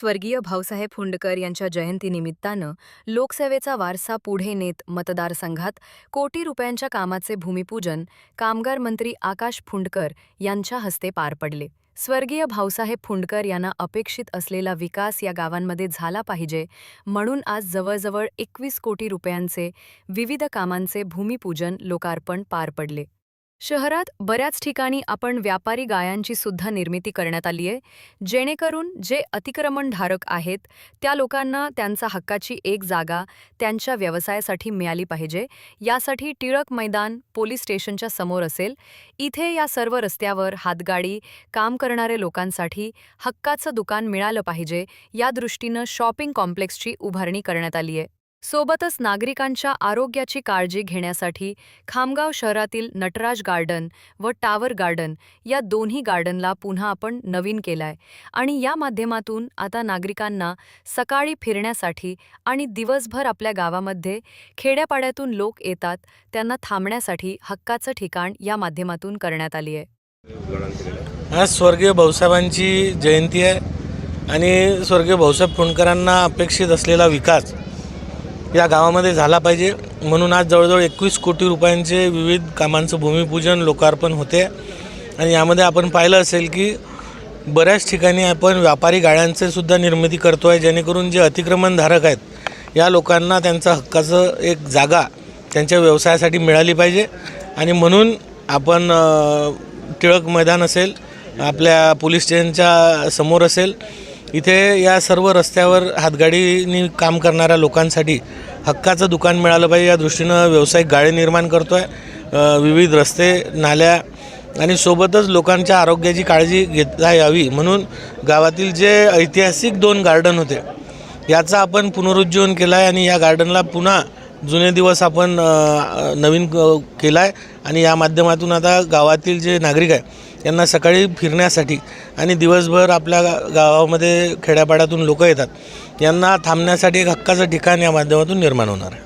स्वर्गीय भाऊसाहेब फुंडकर यांच्या जयंतीनिमित्तानं लोकसेवेचा वारसा पुढे नेत मतदारसंघात कोटी रुपयांच्या कामाचे भूमिपूजन कामगार मंत्री आकाश फुंडकर यांच्या हस्ते पार पडले. स्वर्गीय भाऊसाहेब फुंडकर यांना अपेक्षित असलेला विकास या गावांमध्ये झाला पाहिजे म्हणून आज जवळजवळ एकवीस कोटी रुपयांचे विविध कामांचे भूमिपूजन लोकार्पण पार पडले. शहरात बऱ्याच ठिकाणी आपण व्यापारी गायांची सुद्धा निर्मिती करण्यात आली आहे. जेणेकरून जे अतिक्रमणधारक आहेत त्या लोकांना त्यांचा हक्काची एक जागा त्यांच्या व्यवसायासाठी मिळाली पाहिजे. यासाठी टिळक मैदान पोलीस स्टेशनच्या समोर असेल. इथे या सर्व रस्त्यावर हातगाडी काम करणारे लोकांसाठी हक्काचं दुकान मिळालं पाहिजे. या दृष्टीनं शॉपिंग कॉम्प्लेक्सची उभारणी करण्यात आली आहे. सोबतच नागरिकांच्या आरोग्याची काळजी घेण्यासाठी खामगाव शहरातील नटराज गार्डन व टावर गार्डन या दोन्ही गार्डनला पुन्हा आपण नवीन केलाय. आणि या माध्यमातून आता नागरिकांना सकाळी फिरण्यासाठी आणि दिवसभर आपल्या गावामध्ये खेड्यापाड्यातून लोक येतात त्यांना थांबण्यासाठी हक्काचं ठिकाण या माध्यमातून करण्यात आली आहे. आज स्वर्गीय भाऊसाहेबांची जयंती आहे आणि स्वर्गीय भाऊसाहेब फुंडकरांना अपेक्षित असलेला विकास या गावामध्ये झाला पाहिजे. म्हणून आज जवळजवळ एकवीस कोटी रुपयांचे विविध कामांचं भूमिपूजन लोकार्पण होते. आणि यामध्ये आपण पाहिलं असेल की बऱ्याच ठिकाणी आपण व्यापारी गाड्यांचे सुद्धा निर्मिती करतो आहे जेणेकरून जे अतिक्रमणधारक आहेत या लोकांना त्यांचा हक्काचं एक जागा त्यांच्या व्यवसायासाठी मिळाली पाहिजे. आणि म्हणून आपण टिळक मैदान असेल आपल्या पोलीस स्टेशनच्या समोर असेल इथे या सर्व रस्त्यावर हातगाडीनी काम करणाऱ्या लोकांसाठी हक्काचं दुकान मिळालं पाहिजे. या दृष्टीनं व्यावसायिक गाळे निर्माण करतो आहे विविध रस्ते नाल्या आणि सोबतच लोकांच्या आरोग्याची काळजी घेता यावी म्हणून गावातील जे ऐतिहासिक दोन गार्डन होते याचा आपण पुनरुज्जीवन केला आहे आणि या गार्डनला पुन्हा जुने दिवस आपण नवीन केला आहे आणि या माध्यमातून आता गावातील जे नागरिक आहे यांना सकाळी फिरण्यासाठी आणि दिवसभर आपल्या गा गावामध्ये खेड्यापाड्यातून लोक येतात यांना थांबण्यासाठी एक हक्काचं ठिकाण या माध्यमातून निर्माण होणार आहे.